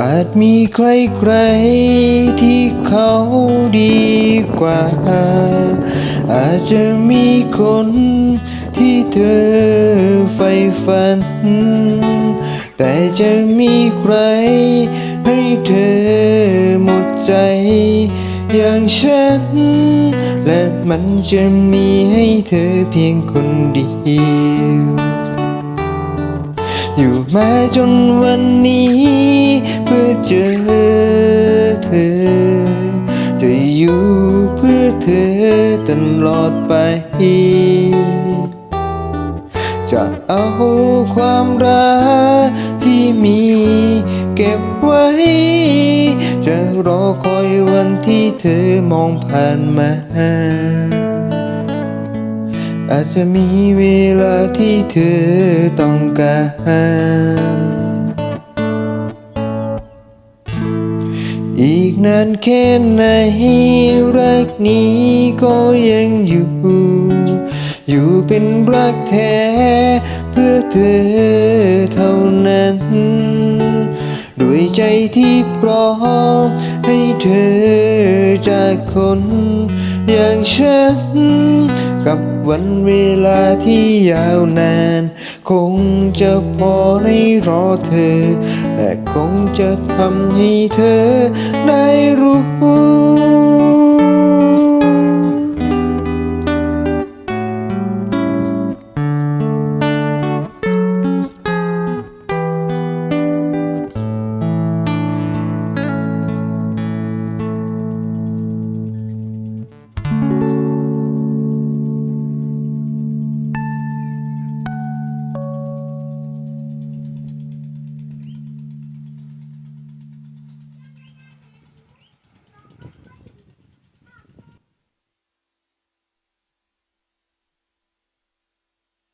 อาจมีใครใครๆที่เขาดีกว่า อาจจะมีคนที่เธอใฝ่ฝัน แต่จะมีใครให้เธอหมดใจ อย่างฉัน และมันจะมีให้เธอเพียงคนเดียว อยู่มาจนวันนี้ เพื่อเจอเธอ จะอยู่เพื่อเธอตลอดไป จะเอาความรักที่มีเก็บไว้ จะรอคอยวันที่เธอมองผ่านมา อาจจะมีเวลาที่เธอต้องการอีกนานแค่ไหนรักนี้ก็ยังอยู่ อยู่เป็นรักแท้เพื่อเธอเท่านั้น ด้วยใจที่พร้อมให้เธอจากคนอย่างฉัน กับวันเวลาที่ยาวนาน คงจะพอให้รอเธอ และคงจะทำให้เธอได้รู้